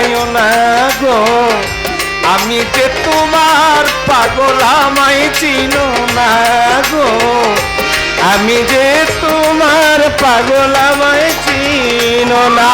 হারাইও না গো। আমি যে তোমার পাগল, আমায় চিনো না গো। আমি যে তোমার পাগল, আমায় না।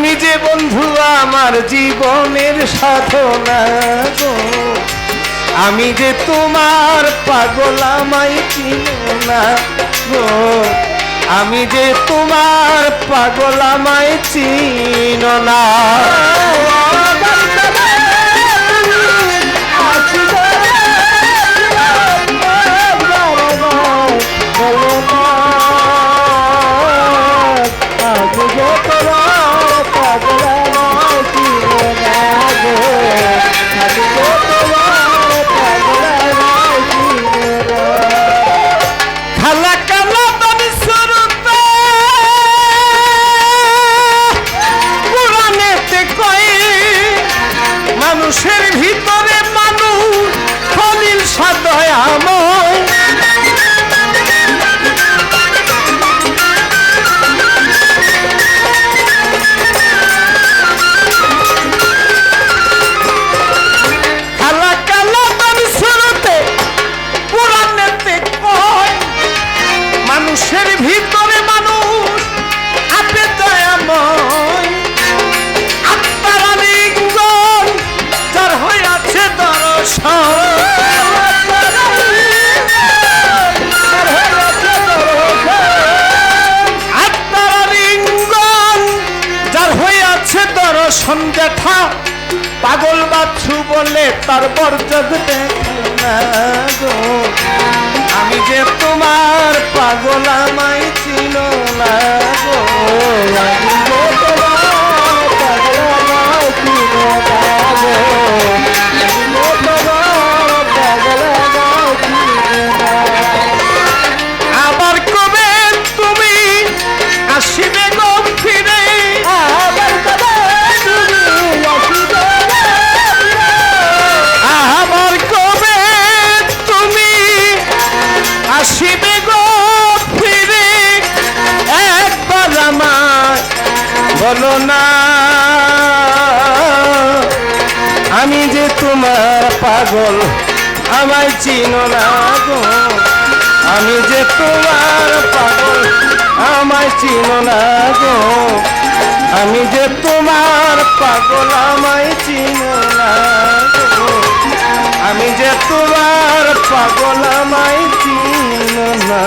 তুমি যে বন্ধু আমার জীবনের সাধনা গো। আমি যে তোমার পাগল আমায় না গো। আমি যে তোমার পাগল আমায় না। বলে জগতে আমি যে তোমার পাগল বলো না, আমি যে তোমার পাগল, আমায় চিনো না গো। আমি যে তোমার পাগল, আমায় চিনো না গো। আমি যে তোমার পাগল, আমায় চিনো না আমি যে তোমার পাগল, আমায় চিনো না